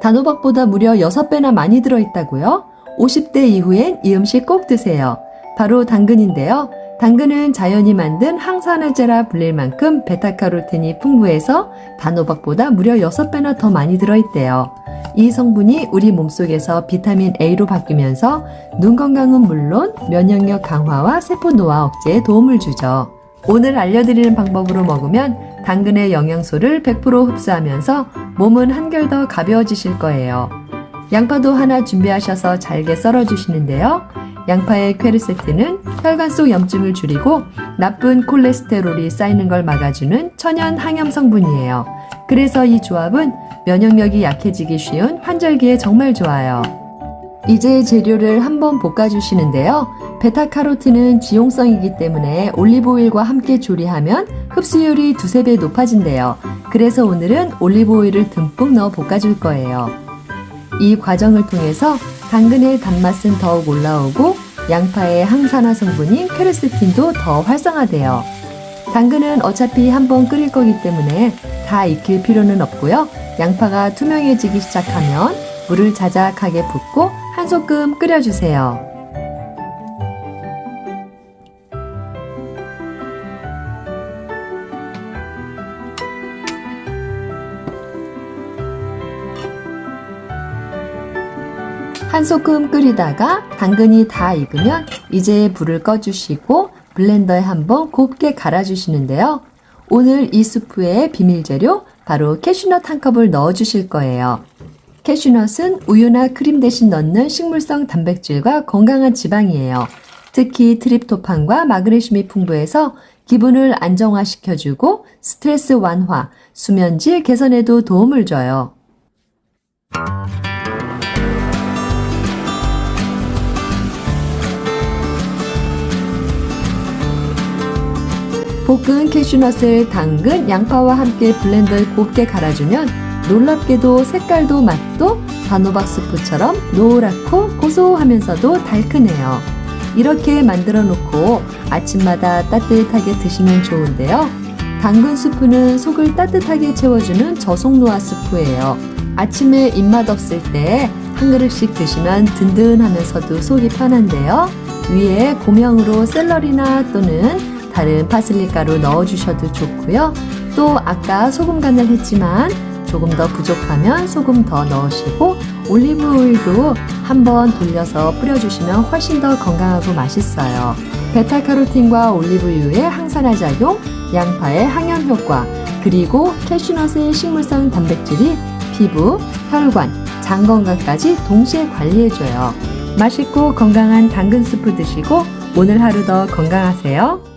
단호박보다 무려 6배나 많이 들어있다고요? 50대 이후엔 이 음식 꼭 드세요. 바로 당근인데요. 당근은 자연이 만든 항산화제라 불릴 만큼 베타카로틴이 풍부해서 단호박보다 무려 6배나 더 많이 들어있대요. 이 성분이 우리 몸속에서 비타민 A로 바뀌면서 눈 건강은 물론 면역력 강화와 세포 노화 억제에 도움을 주죠. 오늘 알려드리는 방법으로 먹으면 당근의 영양소를 100% 흡수하면서 몸은 한결 더 가벼워지실 거예요. 양파도 하나 준비하셔서 잘게 썰어주시는데요. 양파의 퀘르세틴은 혈관 속 염증을 줄이고 나쁜 콜레스테롤이 쌓이는 걸 막아주는 천연 항염 성분이에요. 그래서 이 조합은 면역력이 약해지기 쉬운 환절기에 정말 좋아요. 이제 재료를 한번 볶아주시는데요. 베타카로틴은 지용성이기 때문에 올리브오일과 함께 조리하면 흡수율이 두세 배 높아진대요. 그래서 오늘은 올리브오일을 듬뿍 넣어 볶아줄 거예요. 이 과정을 통해서 당근의 단맛은 더욱 올라오고 양파의 항산화 성분인 퀘르세틴도 더 활성화돼요. 당근은 어차피 한번 끓일 거기 때문에 다 익힐 필요는 없고요. 양파가 투명해지기 시작하면 물을 자작하게 붓고 한 소끔 끓여주세요. 한 소끔 끓이다가 당근이 다 익으면 이제 불을 꺼주시고 블렌더에 한번 곱게 갈아주시는데요. 오늘 이 수프의 비밀 재료 바로 캐슈넛 한 컵을 넣어 주실 거예요. 캐슈넛은 우유나 크림 대신 넣는 식물성 단백질과 건강한 지방이에요. 특히 트립토판과 마그네슘이 풍부해서 기분을 안정화시켜주고 스트레스 완화, 수면질 개선에도 도움을 줘요. 볶은 캐슈넛을 당근, 양파와 함께 블렌더에 곱게 갈아주면 놀랍게도 색깔도 맛도 단호박 스프처럼 노랗고 고소하면서도 달큰해요. 이렇게 만들어 놓고 아침마다 따뜻하게 드시면 좋은데요. 당근 스프는 속을 따뜻하게 채워주는 저속노화 스프예요. 아침에 입맛 없을 때 한 그릇씩 드시면 든든하면서도 속이 편한데요. 위에 고명으로 샐러리나 또는 다른 파슬리 가루 넣어주셔도 좋고요. 또 아까 소금 간을 했지만 조금 더 부족하면 소금 더 넣으시고 올리브 오일도 한번 돌려서 뿌려주시면 훨씬 더 건강하고 맛있어요. 베타카로틴과 올리브유의 항산화 작용, 양파의 항염 효과, 그리고 캐슈넛의 식물성 단백질이 피부, 혈관, 장 건강까지 동시에 관리해줘요. 맛있고 건강한 당근 스프 드시고 오늘 하루 더 건강하세요.